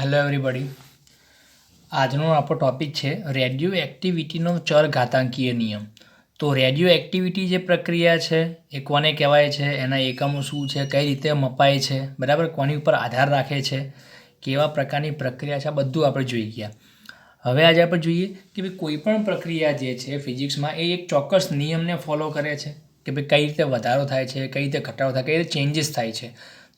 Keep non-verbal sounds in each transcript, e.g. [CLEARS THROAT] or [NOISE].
Hello everybody આજનો આપણો topic છે રેડિયો એક્ટિવિટીનો ચર ઘાતાંકીય નિયમ. તો રેડિયો એક્ટિવિટી જે પ્રક્રિયા છે, એ કોને કહેવાય છે, એના એકમો શું છે, કઈ રીતે મપાય છે, બરાબર? કોની ઉપર આધાર રાખે છે, કેવા પ્રકારની પ્રક્રિયા છે, આ બધું આપણે જોઈ ગયા. હવે આજે આપણે જોઈએ કે ભાઈ કોઈ પણ પ્રક્રિયા જે છે, ફિઝિક્સમાં એ એક ચોક્કસ નિયમને ફોલો કરે છે કે ભાઈ કઈ રીતે વધારો થાય છે, કઈ રીતે ઘટાડો થાય કઈ રીતે ચેન્જીસ થાય છે.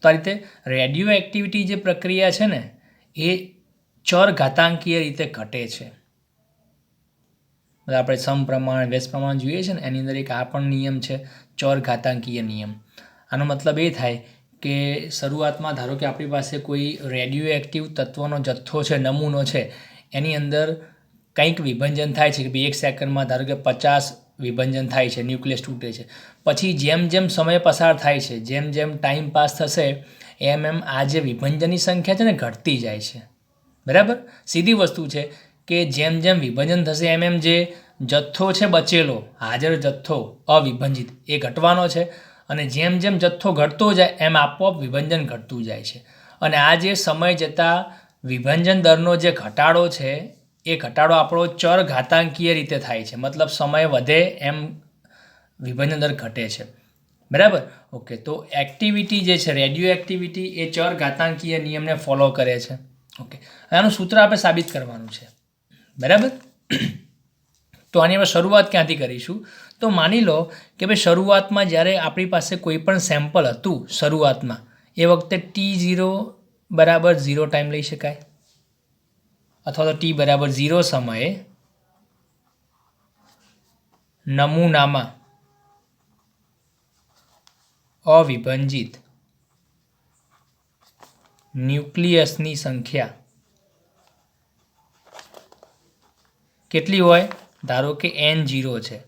તો આ રીતે રેડિયો એક્ટિવિટી જે પ્રક્રિયા છે ને એ ચર ઘાતાંકીય રીતે ઘટે છે. આપણે સમપ્રમાણ વ્યસ્ત પ્રમાણ જોઈએ છે ને, એની અંદર એક આ પણ નિયમ છે, ચર ઘાતાંકીય નિયમ. આનો મતલબ એ થાય કે શરૂઆતમાં ધારો કે આપણી પાસે કોઈ રેડિયો એક્ટિવ તત્વનો જથ્થો છે, નમૂનો છે, એની અંદર કંઈક વિભંજન થાય છે કે ભાઈ એક સેકન્ડમાં ધારો કે પચાસ વિભંજન થાય છે, ન્યુક્લિયસ તૂટે છે. પછી જેમ જેમ સમય પસાર થાય છે, જેમ જેમ ટાઈમ પાસ થશે એમ એમ આ જે વિભંજનની સંખ્યા છે ને ઘટતી જાય છે. બરાબર? સીધી વસ્તુ છે કે જેમ જેમ વિભજન થશે, એમ એમ જે જથ્થો છે બચેલો, હાજર જથ્થો અવિભંજિત, એ ઘટવાનો છે. અને જેમ જેમ જથ્થો ઘટતો જાય, એમ આપોઆપ વિભંજન ઘટતું જાય છે. અને આ જે સમય જતાં વિભંજન દરનો જે ઘટાડો છે, એ ઘટાડો આપણો ચર ઘાતાંકીય રીતે થાય છે. મતલબ સમય વધે એમ વિભંજન દર ઘટે છે. બરાબર? ઓકે તો એક્ટિવિટી જે છે રેડિયો એક્ટિવિટી એ ચર ઘાતાંકીય નિયમને ફોલો કરે છે. ઓકે આનું સૂત્ર આપણે સાબિત કરવાનું છે. બરાબર? તો આની આપણે શરૂઆત ક્યાંથી કરીશું? તો માની લો કે ભાઈ શરૂઆતમાં જ્યારે આપણી પાસે કોઈ પણ સેમ્પલ હતું શરૂઆતમાં, એ વખતે ટી ઝીરો બરાબર ઝીરો ટાઈમ લઈ શકાય. અથવા તો ટી બરાબર ઝીરો સમયે નમૂનામાં અવિભંજિત. ન્યુક્લિયસની સંખ્યા કેટલી હોય? ધારો કે એન જીરો છે.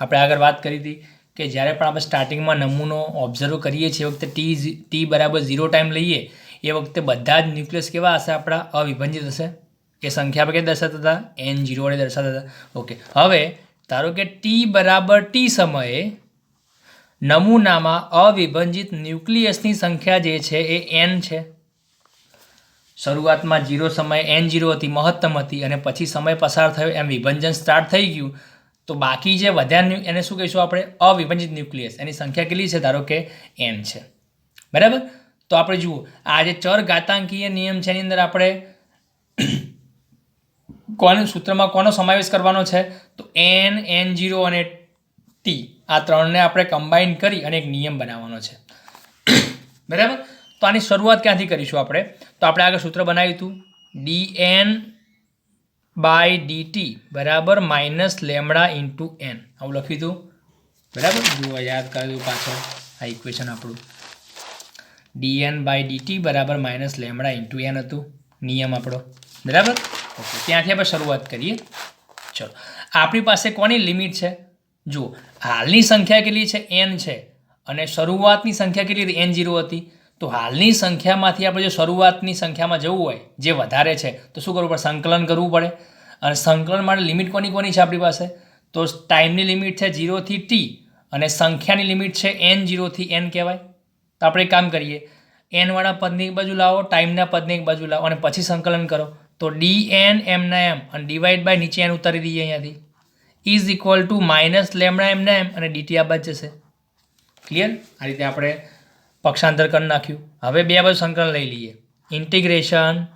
આપણે આગળ વાત કરી હતી કે જ્યારે પણ આપણે સ્ટાર્ટિંગમાં નમૂનો ઓબ્ઝર્વ કરીએ છીએ વખતે ટી ટી બરાબર ઝીરો ટાઈમ લઈએ, એ વખતે બધા જ ન્યુક્લિયસ કેવા હશે? આપણા અવિભંજિત હશે. એ સંખ્યા આપણે કઈ દર્શાવતા હતા? એન જીરો વડે દર્શાતા હતા. ઓકે હવે ધારો કે ટી બરાબર ટી સમયે નમૂનામાં અવિભંજિત ન્યુક્લિયસની સંખ્યા જે છે એ એન છે. શરૂઆતમાં જીરો સમય એન જીરો હતી, મહત્તમ હતી અને પછી સમય પસાર થયો, એમ વિભંજન સ્ટાર્ટ થઈ ગયું. તો બાકી જે વધ્યા એને શું કહીશું આપણે? અવિભંજિત ન્યુક્લિયસ. એની સંખ્યા કેટલી છે? ધારો કે એન છે. બરાબર? તો આપણે જુઓ, આ જે ચર ઘાતાંકીય નિયમ છે, એની અંદર આપણે કોને, સૂત્રમાં કોનો સમાવેશ કરવાનો છે? તો એન એન જીરો અને ટી આ ત્રણને આપણે કમ્બાઈન કરી અને એક નિયમ બનાવવાનો છે. બરાબર? તો આની શરૂઆત ક્યાંથી કરીશું આપણે? તો આપણે આગળ સૂત્ર બનાવ્યું હતું. ડી એન બાય ડીટી બરાબર માઇનસ લેમડા ઇન્ટુ એન આવું લખ્યું હતું. બરાબર? જુઓ, યાદ કર્યું પાછળ આ ઇક્વેશન આપણું. ડીએન બાય ડીટી બરાબર માઇનસ લેમડા ઇન્ટુ એન હતું. નિયમ આપણો. બરાબર? ઓકે, ત્યાંથી આપણે શરૂઆત કરીએ. ચલો. આપણી પાસે કોની લિમિટ છે? જુઓ, હાલની સંખ્યા કેટલી છે? એન છે. અને શરૂઆતની સંખ્યા કેટલી એન જીરો હતી. તો હાલની સંખ્યામાંથી આપણે જો શરૂઆતની સંખ્યામાં જવું હોય, જે વધારે છે, તો શું કરવું પડે? સંકલન કરવું પડે. અને સંકલન માટે લિમિટ કોની કોની છે આપણી પાસે? તો ટાઈમની લિમિટ છે જીરોથી ટી અને સંખ્યાની લિમિટ છે એન જીરોથી એન કહેવાય. તો આપણે એક કામ કરીએ. એનવાળા પદની એક બાજુ લાવો, ટાઈમના પદની એક બાજુ લાવો અને પછી સંકલન કરો. તો ડી એન એમના એમ અને ડિવાઈડ બાય નીચે એન ઉતારી દઈએ અહીંયાથી. Is equal to minus lambda એમના એમ અને ડીટી આ બાદ જશે. ક્લિયર આ રીતે આપણે પક્ષાંતર કરી નાખ્યું. હવે બે બાજુ સંકલન લઈ લઈએ. Integration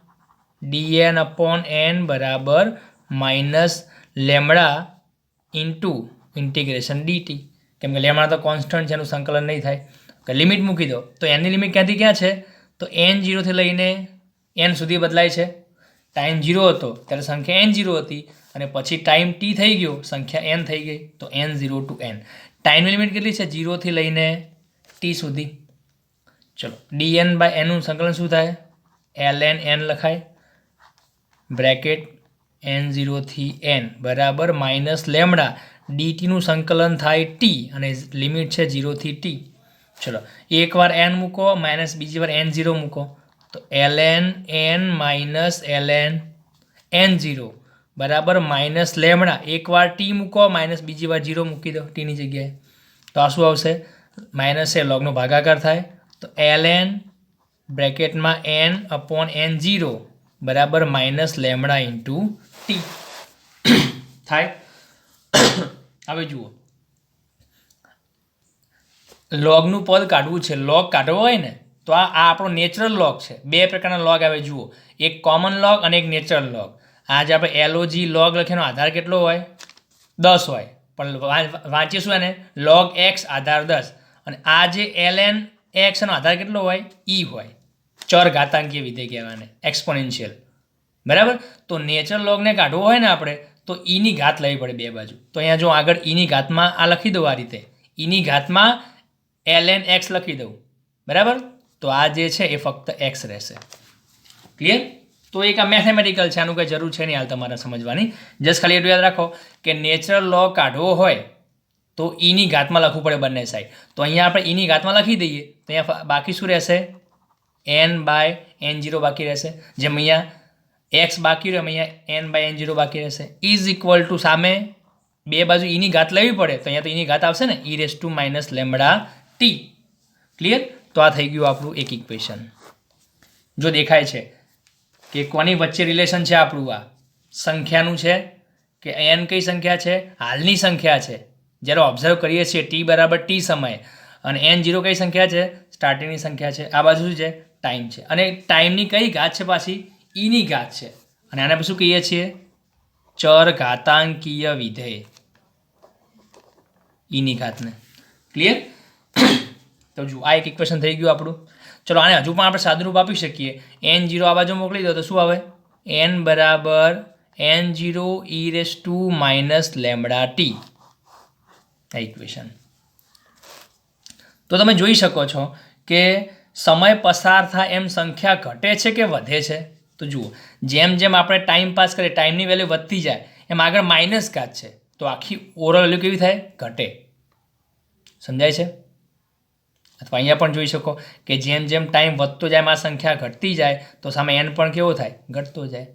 D N upon N બરાબર minus lambda into integration DT કેમ કે લેમડા તો કોન્સ્ટન્ટ છે, એનું સંકલન નહીં થાય. કે લિમિટ મૂકી દો. તો એની લિમિટ ક્યાંથી ક્યાં છે? તો એન જીરોથી લઈને એન સુધી બદલાય છે. ટાઈમ જીરો હતો, ત્યારે સંખ્યા એન જીરો હતી. અને પછી ટાઈમ ટી થઈ ગયો, સંખ્યા એન થઈ ગઈ, તો N zero to N time limit કેટલી છે? જીરોથી લઈને ટી સુધી. ચલો ડી એન બાય એનું સંકલન શું થાય? એલ એન એન લખાય બ્રેકેટ એન ઝીરોથી એન બરાબર માઇનસ લેમડા ડીટીનું સંકલન થાય ટી અને લિમિટ છે ઝીરોથી ટી ચલો, એકવાર એન મૂકો માઇનસ બીજી વાર એન ઝીરો મૂકો. તો L N N minus L N N zero બરાબર માઇનસ લેમડા એકવાર ટી મૂકો, માઇનસ બીજી વાર જીરો મૂકી દો ટીની જગ્યાએ. તો આ શું આવશે? માઇનસ એ લોગનો ભાગાકાર થાય. તો એલ એન બ્રેકેટમાં એન અપોન એન ઝીરો બરાબર માઇનસ લેમડા ઇન્ટુ ટી. થાય. હવે જુઓ. લોગનું પદ કાઢવું છે. લોગ કાઢવો હોય ને, તો આ આપણો નેચરલ લોગ છે. બે પ્રકારના લોગ આવે, જુઓ. એક કોમન લોગ અને એક નેચરલ લોગ આજે આપણે એલઓજી લોગ લખેનો આધાર કેટલો હોય? દસ હોય. પણ વાંચીશું એને. લોગ એક્સ આધાર દસ. અને આ જે એલ એન એક્સનો આધાર કેટલો હોય? ઈ હોય. ચર ઘાતાંકીય વિધેય કહેવાને. એક્સપોનેન્શિયલ બરાબર? તો નેચર લોગને કાઢવો હોય ને આપણે, તો ઈની ઘાત લેવી પડે બે બાજુ. તો અહીંયા જો આગળ ઈની ઘાતમાં આ લખી દઉં આ રીતે. ઈની ઘાતમાં એલ એન એક્સ લખી દઉં. બરાબર? તો આ જે છે એ ફક્ત એક્સ રહેશે. ક્લિયર તો એક આ મેથેમેટિકલ છે, આનું કંઈ જરૂર છે નહીં હાલ તમારે સમજવાની. જસ્ટ ખાલી એટલું યાદ રાખો કે નેચરલ લો કાઢવો હોય તો ઈની ઘાતમાં લખવું પડે બંને સાઈડ તો અહીંયા આપણે ઈની ઘાતમાં લખી દઈએ, તો અહીંયા બાકી શું રહેશે? એન બાય એન જીરો બાકી રહેશે. જેમ અહીંયા એક્સ બાકી રહ્યો અહીંયા એન બાય એન જીરો બાકી રહેશે. ઇઝ ઇક્વલ ટુ સામે બે બાજુ ઈની ઘાત લેવી પડે, તો અહીંયા તો ઈની ઘાત આવશે ને E raise to minus lambda T clear તો આ થઈ ગયું આપણું એક ઇક્વેશન જો દેખાય છે કે કોની વચ્ચે રિલેશન છે આપણું આ? સંખ્યાનું છે કે એન કઈ સંખ્યા છે? હાલની સંખ્યા છે. જ્યારે ઓબ્ઝર્વ કરીએ છીએ ટી બરાબર ટી સમયે. અને એન જીરો કઈ સંખ્યા છે? સ્ટાર્ટિંગની સંખ્યા છે. આ બાજુ શું છે? ટાઈમ છે. અને ટાઈમની કઈ ઘાત છે પાછી? ઈની ઘાત છે. અને આને શું કહીએ છીએ? ચર ઘાતાંકીય વિધેય. ઈની ઘાતને. ક્લિયર તો જુઓ, આ એક ઇક્વેશન થઈ ગયું આપણું. ચલો આને હજુ પણ આપણે સાદુરૂપ આપી શકીએ. એન જીરો આ બાજુ મોકલી દો તો શું આવે? એન બરાબર N zero E raise to minus lambda T આ ઇક્વેશન તો તમે જોઈ શકો છો કે સમય પસાર થાય એમ સંખ્યા ઘટે છે કે વધે છે? તો જુઓ, જેમ જેમ આપણે ટાઈમ પાસ કરીએ ટાઈમની વેલ્યુ વધતી જાય, એમ આગળ માઇનસ ઘાત છે. તો આખી ઓવરઓલ વેલ્યુ કેવી થાય? ઘટે. સમજાય છે? અથવા અહીંયા પણ જોઈ શકો કે જેમ જેમ ટાઈમ વધતો જાય આ સંખ્યા ઘટતી જાય, તો સામે એન પણ કેવો થાય? ઘટતો જાય.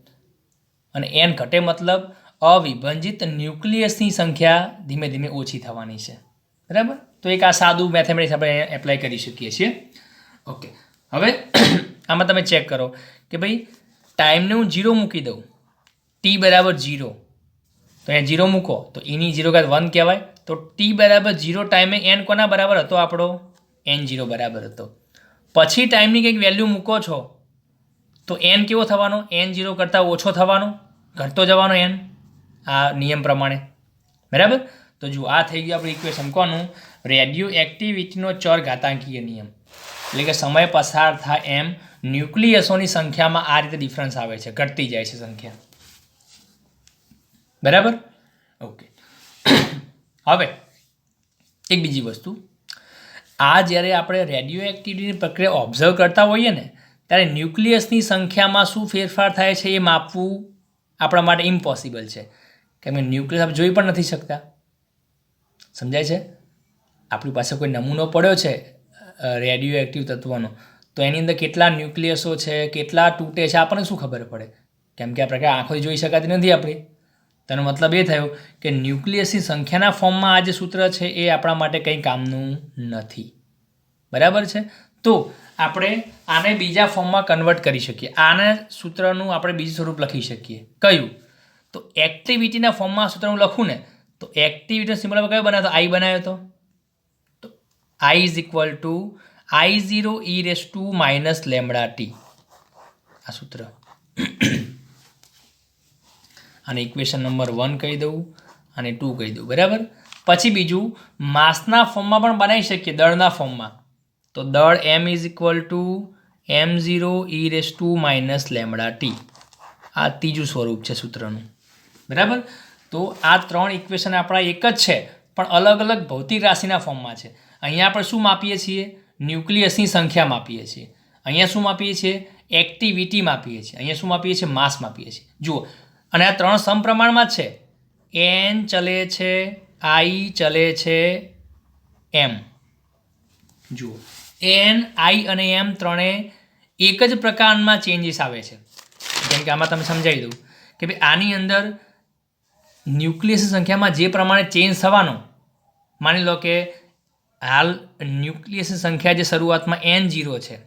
અને એન ઘટે મતલબ અવિભંજિત ન્યુક્લિયસની સંખ્યા ધીમે ધીમે ઓછી થવાની છે. બરાબર? તો એક આ સાદું મેથેમેટિક્સ આપણે એપ્લાય કરી શકીએ છીએ. ઓકે હવે [CLEARS THROAT] આમાં તમે ચેક કરો કે ભાઈ ટાઈમને હું જીરો મૂકી દઉં. ટી બરાબર જીરો તો અહીંયા જીરો મૂકો. તો એની જીરો ઘાત વન કહેવાય. તો ટી બરાબર જીરો ટાઈમે એન કોના બરાબર હતો આપણો? એન જીરો બરાબર હતો. પછી ટાઈમની કંઈક વેલ્યુ મૂકો છો, તો એન કેવો થવાનો? એન જીરો કરતાં ઓછો થવાનો? ઘટતો જવાનો એન આ નિયમ પ્રમાણે. બરાબર? તો જુઓ, આ થઈ ગયું આપણે ઇક્વેશન કોનું? રેડિયો એક્ટિવિટીનો ચર ઘાતાંકીય નિયમ. એટલે કે સમય પસાર થાય એમ ન્યુક્લિયસોની સંખ્યામાં આ રીતે ડિફરન્સ આવે છે. ઘટતી જાય છે સંખ્યા. બરાબર? ઓકે [COUGHS] હવે, એક બીજી વસ્તુ. આ જ્યારે આપણે રેડિયો એક્ટિવિટીની પ્રક્રિયા ઓબ્ઝર્વ કરતા હોઈએ ને, ત્યારે ન્યુક્લિયસની સંખ્યામાં શું ફેરફાર થાય છે એ માપવું આપણા માટે ઇમ્પોસિબલ છે. કેમ કે ન્યુક્લિયસ આપણે જોઈ પણ નથી શકતા. સમજાય છે? આપણી પાસે કોઈ નમૂનો પડ્યો છે રેડિયો એક્ટિવ તત્વોનો, તો એની અંદર કેટલા ન્યુક્લિયસો છે, કેટલા તૂટે છે, આપણને શું ખબર પડે? કેમ કે આ પ્રકાર આંખોથી જોઈ શકાતી નથી આપણી. તેનો મતલબ એ થયો કે ન્યુક્લિયસની સંખ્યાના ફોર્મમાં આ જે સૂત્ર છે એ આપણા માટે કંઈ કામનું નથી. બરાબર છે? તો આપણે આને બીજા ફોર્મમાં કન્વર્ટ કરી શકીએ. આના સૂત્રનું આપણે બીજું સ્વરૂપ લખી શકીએ. કયું? તો એક્ટિવિટીના ફોર્મમાં આ સૂત્ર હું લખું ને, તો એક્ટિવિટીનો સિમ્બલ કયો બનાવ્યો તો? આઈ બનાવ્યો તો? I is equal to I zero E raise to minus lambda T આ સૂત્ર. અને ઇક્વેશન નંબર વન કહી દઉં અને ટુ કહી દઉં, બરાબર? પછી બીજું, માસના ફોર્મમાં પણ બનાવી શકીએ, દળના ફોર્મમાં. તો દળ M is equal to M zero E raise to minus lambda T આ ત્રીજું સ્વરૂપ છે સૂત્રનું. બરાબર? તો આ ત્રણ ઇક્વેશન આપણા એક જ છે, પણ અલગ અલગ ભૌતિક રાશિના ફોર્મમાં છે. અહીંયા આપણે શું માપીએ છીએ? ન્યુક્લિયસની સંખ્યા માપીએ છીએ. અહીંયા શું માપીએ છીએ? એક્ટિવિટી માપીએ છીએ. અહીંયા શું માપીએ છીએ? માસ માપીએ છીએ. જુઓ અને આ ત્રણ સમપ્રમાણમાં છે. એન ચલે છે, આઈ ચલે છે, એમ. જુઓ. એન, આઈ અને એમ ત્રણે એક જ પ્રકારમાં ચેન્જીસ આવે છે. જેમ કે આમાં તમે સમજાવી દઉં કે ભાઈ આની અંદર ન્યુક્લિયસની સંખ્યામાં જે પ્રમાણે ચેન્જ થવાનો, માની લો કે હાલ ન્યુક્લિયસની સંખ્યા જે શરૂઆતમાં એન જીરો છે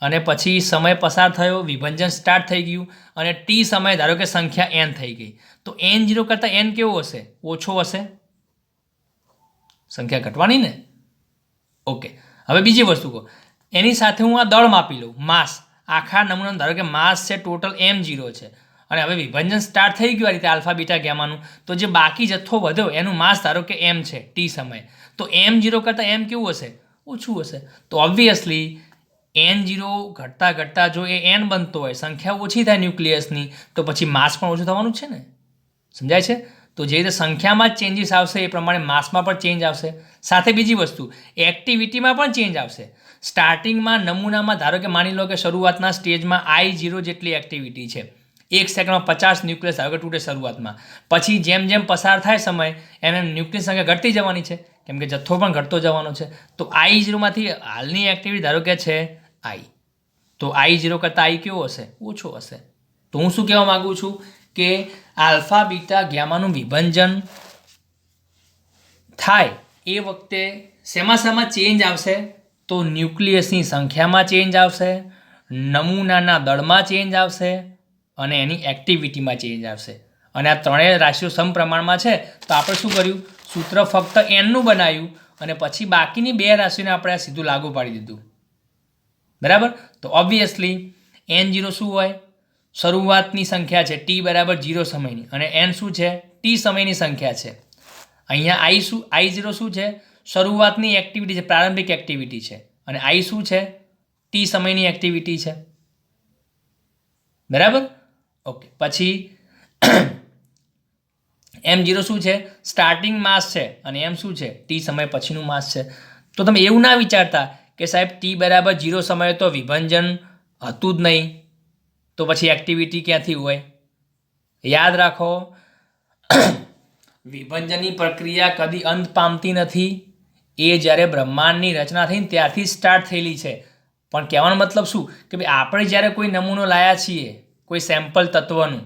અને પછી સમય પસાર થયો, વિભંજન સ્ટાર્ટ થઈ ગયું અને ટી સમય ધારો કે સંખ્યા એન થઈ ગઈ. તો એન જીરો કરતાં એન કેવો હશે? ઓછો હશે. સંખ્યા ઘટવાની ને? ઓકે હવે બીજી વસ્તુ કહો. એની સાથે હું આ દળ માપી લઉં. માસ. આખા નમૂનાનું ધારો કે માસ છે ટોટલ એમ જીરો છે. અને હવે વિભંજન સ્ટાર્ટ થઈ ગયું આ રીતે આલ્ફા, બીટા, ગેમાનું. તો જે બાકી જથ્થો વધ્યો, એનું માસ ધારો કે એમ છે ટી સમય. તો એમ જીરો કરતાં એમ કેવું હશે? ઓછું હશે. તો ઓબ્વિયસલી એન જીરો ઘટતા ઘટતા જો એ એન બનતો હોય સંખ્યા ઓછી થાય ન્યુક્લિયસની તો પછી માસ પણ ઓછું થવાનું છે ને? સમજાય છે? તો જે રીતે સંખ્યામાં જ ચેન્જીસ આવશે, એ પ્રમાણે માસમાં પણ ચેન્જ આવશે. સાથે બીજી વસ્તુ એક્ટિવિટીમાં પણ ચેન્જ આવશે. સ્ટાર્ટિંગમાં નમૂનામાં, ધારો કે માની લો કે શરૂઆતના સ્ટેજમાં આઈ જીરો જેટલી એક્ટિવિટી છે. એક સેકન્ડમાં પચાસ ન્યુક્લિયસ ધારો તૂટે શરૂઆતમાં. પછી જેમ જેમ પસાર થાય સમય એમ એમ ન્યુક્લિયસ સંખ્યા ઘટતી જવાની છે. કેમ કે જથ્થો પણ ઘટતો જવાનો છે. તો આઈ જીરોમાંથી હાલની એક્ટિવિટી ધારો કે છે આઈ. તો આઈ ઝીરો કરતાં આઈ કેવો હશે? ઓછો હશે. તો હું શું કહેવા માગું છું કે આલ્ફા, બીટા ગ્યામાનું વિભંજન થાય એ વખતે શેમાં શેમાં ચેન્જ આવશે? તો ન્યુક્લિયસની સંખ્યામાં ચેન્જ આવશે, નમૂનાના દળમાં ચેન્જ આવશે અને એની એક્ટિવિટીમાં ચેન્જ આવશે. અને આ ત્રણેય રાશિઓ સમપ્રમાણમાં છે. તો આપણે શું કર્યું? સૂત્ર ફક્ત એનનું બનાવ્યું અને પછી બાકીની બે રાશિઓને આપણે સીધું લાગુ પાડી દીધું. બરાબર? તો ઓબ્વિયસલી એન જીરો શું હોય? શરૂઆતની સંખ્યા છે ટી બરાબર જીરો સમયની. અને એન શું છે? ટી સમયની સંખ્યા છે. અહીંયા આઈ શું? આઈ જીરો શું છે? શરૂઆતની એક્ટિવિટી છે, પ્રારંભિક એક્ટિવિટી છે. અને આઈ શું છે? ટી સમયની એક્ટિવિટી છે. બરાબર? ઓકે પછી [CLEARS THROAT] એમ જીરો શું છે? સ્ટાર્ટિંગ માસ છે. અને એમ શું છે? ટી સમય પછીનું માસ છે. તો તમે એવું ના વિચારતા કે સાહેબ, ટી બરાબર જીરો સમયે તો વિભંજન હતું જ નહીં. તો પછી એક્ટિવિટી ક્યાંથી હોય? યાદ રાખો, વિભંજનની પ્રક્રિયા કદી અંત પામતી નથી. એ જ્યારે બ્રહ્માંડની રચના થઈને ત્યારથી સ્ટાર્ટ થયેલી છે. પણ કહેવાનો મતલબ શું? કે ભાઈ, આપણે જ્યારે કોઈ નમૂનો લાયા છીએ, કોઈ સેમ્પલ તત્વનું,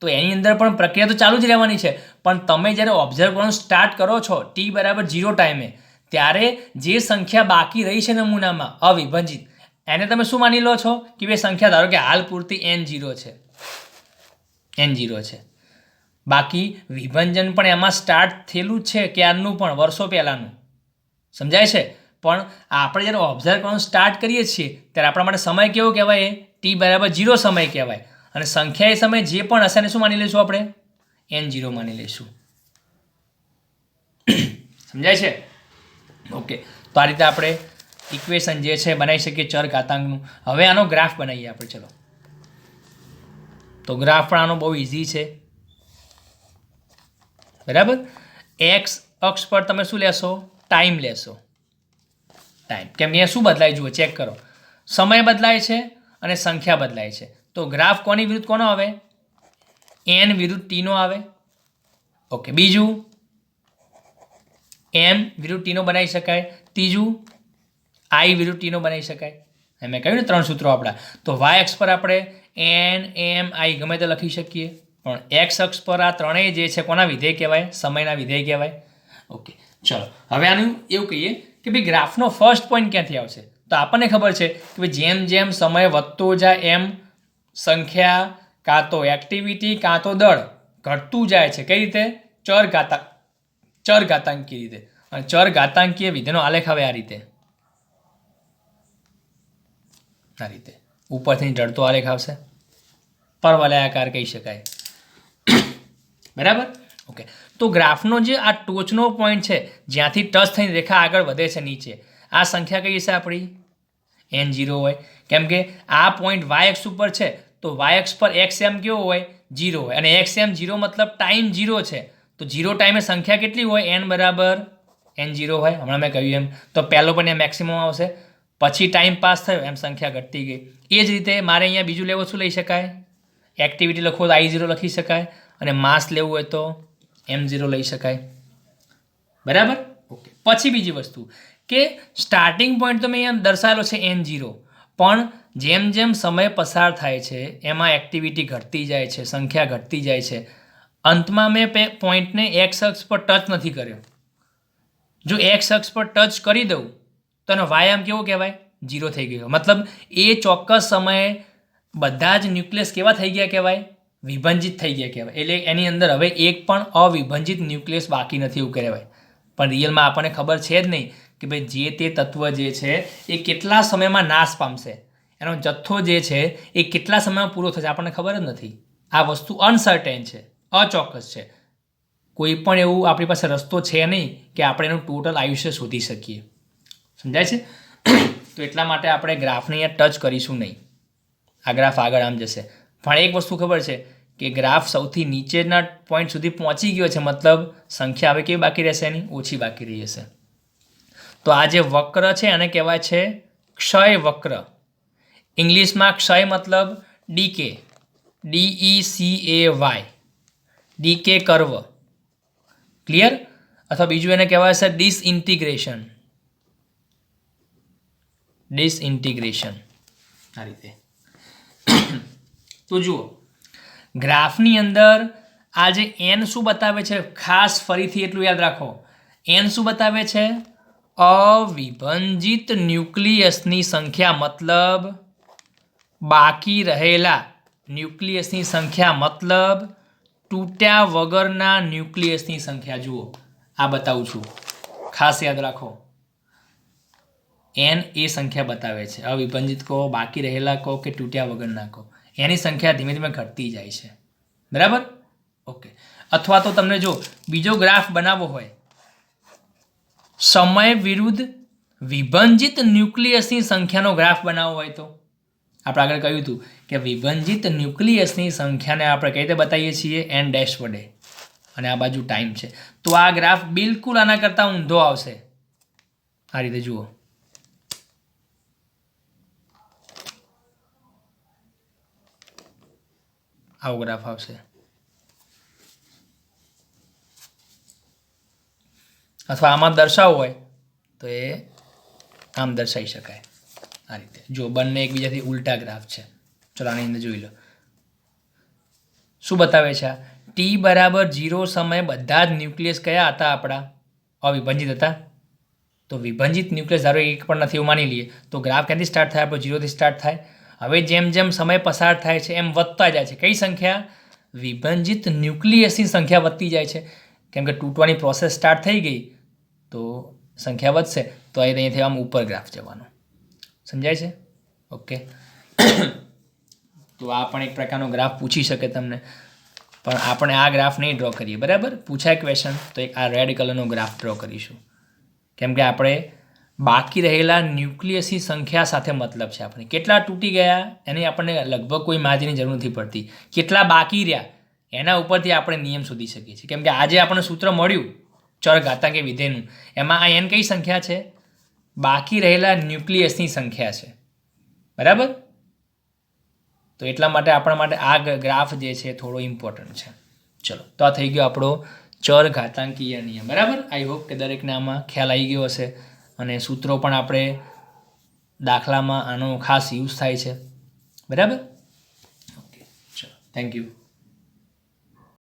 તો એની અંદર પણ પ્રક્રિયા તો ચાલુ જ રહેવાની છે. પણ તમે જ્યારે ઓબ્ઝર્વ કરવાનું સ્ટાર્ટ કરો છો, ટી બરાબર ઝીરો ટાઈમે ત્યારે જે સંખ્યા બાકી રહી છે નમૂનામાં, અવિભજિત, એને તમે શું માની લો છો? કે ભાઈ સંખ્યા, ધારો કે હાલ પૂરતી એન જીરો છે. એન જીરો છે. બાકી વિભંજન પણ એમાં સ્ટાર્ટ થયેલું છે ક્યારનું પણ, વર્ષો પહેલાંનું. સમજાય છે? પણ આપણે જ્યારે ઓબ્ઝર્વ કરવાનું સ્ટાર્ટ કરીએ છીએ, ત્યારે આપણા માટે સમય કેવો કહેવાય? ટી બરાબર જીરો સમય કહેવાય. અને સંખ્યા એ સમય જે પણ હશે, એને શું માની લઈશું આપણે? એન જીરો માની લઈશું. [COUGHS] સમજાય છે? ઓકે. તો આ રીતે આપણે ઇક્વેશન જે છે બનાવી શકીએ ચર ઘાતાંકનું. હવે આનો ગ્રાફ બનાવીએ આપણે, ચલો. તો ગ્રાફ પણ આનો બહુ ઇઝી છે. બરાબર? એક્સ અક્ષ પર તમે શું લેશો? ટાઈમ લેશો. ટાઈમ કેમ, અહીંયા શું બદલાય જુઓ ચેક કરો. સમય બદલાય છે અને સંખ્યા બદલાય છે. તો ગ્રાફ કોની વિરુદ્ધ કોનો આવે? એન વિરુદ્ધ ટીનો આવે. ઓકે, બીજું? એમ વિરુદ્ધ ટીનો બનાવી શકાય. ત્રીજું, આઈ વિરુદ્ધ ટીનો બનાવી શકાય. એમ મેં કહ્યું ને ત્રણ સૂત્રો આપણા. તો વાય અક્ષ પર આપણે એન, એમ, આઈ ગમે તે લખી શકીએ. પણ એક્સ અક્ષ પર આ ત્રણેય જે છે કોના વિધેય કહેવાય? સમયના વિધેય કહેવાય. ઓકે, ચલો. હવે આનું એવું કહીએ કે ભાઈ ગ્રાફનો ફર્સ્ટ પોઈન્ટ ક્યાંથી આવશે? તો આપણને ખબર છે કે ભાઈ જેમ જેમ સમય વધતો જાય એમ સંખ્યા કાં તો એક્ટિવિટી કાં તો દળ ઘટતું જાય છે. કઈ રીતે? ચર ઘાતા ચર ઘાતાંકીય રીતે. અને ચર ઘાતાંકીય વિધેયનો આલેખ આવે આ રીતે. આ રીતે. ઉપરથી જડતો આલેખ આવશે. પરવલયાકાર કહી શકાય. બરાબર? ઓકે તો ગ્રાફનો જે આ ટોચનો પોઈન્ટ છે, જ્યાંથી ટચ થઈને રેખા આગળ વધે છે નીચે, આ સંખ્યા કઈ છે આપણી? એન જીરો હોય. કેમ કે આ પોઈન્ટ વાય એક્સ ઉપર છે, તો વાય એક્સ પર એક્સ એમ કેવો હોય? જીરો હોય. અને એક્સ એમ જીરો મતલબ ટાઈમ જીરો છે. તો જીરો ટાઈમે સંખ્યા કેટલી હોય? એન બરાબર. એન જીરો હોય. હમણાં મેં કહ્યું એમ. તો પહેલો પણ એ મેક્સિમમ આવશે. પછી ટાઈમ પાસ થયો એમ સંખ્યા ઘટતી ગઈ. એ જ રીતે મારે અહીંયા બીજું લેવું શું લઈ શકાય? એક્ટિવિટી લખવો તો આઈ ઝીરો લખી શકાય. અને માસ લેવું હોય તો એમ ઝીરો લઈ શકાય. બરાબર? ઓકે પછી બીજી વસ્તુ કે સ્ટાર્ટિંગ પોઈન્ટ તો મેં અહીંયા દર્શાવેલો છે એન ઝીરો. પણ જેમ જેમ સમય પસાર થાય છે એમાં એક્ટિવિટી ઘટતી જાય છે સંખ્યા ઘટતી જાય છે. અંતમાં મેં પોઈન્ટને એક્સ અક્ષ પર ટચ નથી કર્યો. જો એક્સ અક્ષ પર ટચ કરી દઉં તો એનો વાયામ કેવો કહેવાય? જીરો થઈ ગયો. મતલબ એ ચોક્કસ સમયે બધા જ ન્યુક્લિયસ કેવા થઈ ગયા કહેવાય? વિભંજિત થઈ ગયા કહેવાય. એટલે એની અંદર હવે એક પણ અવિભંજિત ન્યુક્લિયસ બાકી નથી એવું કહેવાય. પણ રિયલમાં આપણને ખબર છે જ નહીં કે ભાઈ જે તે તત્વ જે છે, એ કેટલા સમયમાં નાશ પામશે? એનો જથ્થો જે છે, એ કેટલા સમયમાં પૂરો થશે આપણને ખબર જ નથી. આ વસ્તુ અનસર્ટેન છે. અચોક્કસ છે. કોઈ પણ એવું આપણી પાસે રસ્તો છે નહીં કે આપણે એનું ટોટલ આયુષ્ય શોધી શકીએ. સમજાય છે? તો એટલા માટે આપણે ગ્રાફને અહીંયા ટચ કરીશું નહીં. આ ગ્રાફ આગળ આમ જશે. પણ એક વસ્તુ ખબર છે કે ગ્રાફ સૌથી નીચેના પોઈન્ટ સુધી પહોંચી ગયો છે, મતલબ સંખ્યા હવે કેવી બાકી રહેશે એની? ઓછી બાકી રહી હશે. તો આ જે વક્ર છે એને કહેવાય છે ક્ષય વક્ર. ઇંગ્લિશમાં ક્ષય મતલબ decay. D E C A Y. Decay curve clear અથવા બીજું એને કહેવાય છે ડિસઇન્ટિગ્રેશન ડિસઇન્ટિગ્રેશન આ રીતે. તો જુઓ. ગ્રાફની અંદર આ જે એન શું બતાવે છે? ખાસ ફરીથી એટલું યાદ રાખો. એન શું બતાવે છે? અવિભંજિત ન્યુક્લિયસની સંખ્યા મતલબ બાકી રહેલા ન્યુક્લિયસની સંખ્યા મતલબ તૂટ્યા વગરના ન્યુક્લિયસની સંખ્યા જુઓ. આ બતાવું છું. ખાસ યાદ રાખો. એન એ સંખ્યા બતાવે છે. અવિભંજિત કહો, બાકી રહેલા કહો કે તૂટ્યા વગરના કહો. એની સંખ્યા ધીમે ધીમે ઘટતી જાય છે. બરાબર? ઓકે. અથવા તો તમને જો બીજો ગ્રાફ બનાવવો હોય. સમય વિરુદ્ધ વિભંજિત ન્યુક્લિયસની સંખ્યાનો ગ્રાફ બનાવવો હોય તો? આપણે આગળ કહ્યું હતું કે વિભંજિત ન્યુક્લિયસની સંખ્યાને આપણે કઈ રીતે બતાવીએ છીએ? એન ડેશ વડે. અને આ બાજુ ટાઈમ છે. તો આ ગ્રાફ બિલકુલ આના કરતાં ઊંધો આવશે. આ રીતે જુઓ. આવો ગ્રાફ આવશે. અથવા આમાં દર્શાવવું હોય તો એ આમ દર્શાવી શકાય. આ રીતે. જો બંને એકબીજાથી ઉલટા ગ્રાફ છે. ચલો આની અંદર જોઈ લો. શું બતાવે છે આ? ટી બરાબર જીરો સમયે બધા જ ન્યુક્લિયસ કયા હતા આપણા? અવિભંજિત હતા. તો વિભંજિત ન્યુક્લિયસ ધારો એક પણ નથી, એવું માની લઈએ. તો ગ્રાફ ક્યાંથી સ્ટાર્ટ થાય? આપણો જીરોથી સ્ટાર્ટ થાય. હવે જેમ જેમ સમય પસાર થાય છે, એમ વધતા જાય છે. કઈ સંખ્યા? વિભંજિત ન્યુક્લિયસની સંખ્યા વધતી જાય છે. કેમ કે તૂટવાની પ્રોસેસ સ્ટાર્ટ થઈ ગઈ. તો સંખ્યા વધશે. તો અહીં અહીંયાથી આમ ઉપર ગ્રાફ જવાનો. સમજાય છે? ઓકે. તો આ પણ એક પ્રકારનો ગ્રાફ પૂછી શકે તમને. પણ આપણે આ ગ્રાફ નહીં ડ્રો કરીએ, બરાબર? પૂછાય ક્વેશ્ચન તો એક આ રેડ કલરનો ગ્રાફ ડ્રો કરીશું. કેમ કે આપણે બાકી રહેલા ન્યુક્લિયસની સંખ્યા સાથે મતલબ છે આપણે. કેટલા તૂટી ગયા? એની આપણને લગભગ કોઈ માજીની જરૂર નથી પડતી. કેટલા બાકી રહ્યા? એના ઉપરથી આપણે નિયમ શોધી શકીએ છીએ. કેમ કે આજે આપણને સૂત્ર મળ્યું ચર ઘાતાંકી વિધેયનું. એમાં આ એન કઈ સંખ્યા છે? બાકી રહેલા ન્યુક્લિયસની સંખ્યા છે. બરાબર? તો એટલા માટે આપણા માટે આ ગ્રાફ જે છે થોડો ઇમ્પોર્ટન્ટ છે. ચલો, તો આ થઈ ગયો આપણો ચર ઘાતાંકીય નિયમ. બરાબર? આઈ હોપ કે દરેકને આમાં ખ્યાલ આવી ગયો હશે. અને સૂત્રો પણ આપણે દાખલામાં આનો ખાસ યુઝ થાય છે. બરાબર? ઓકે ચલો. Thank you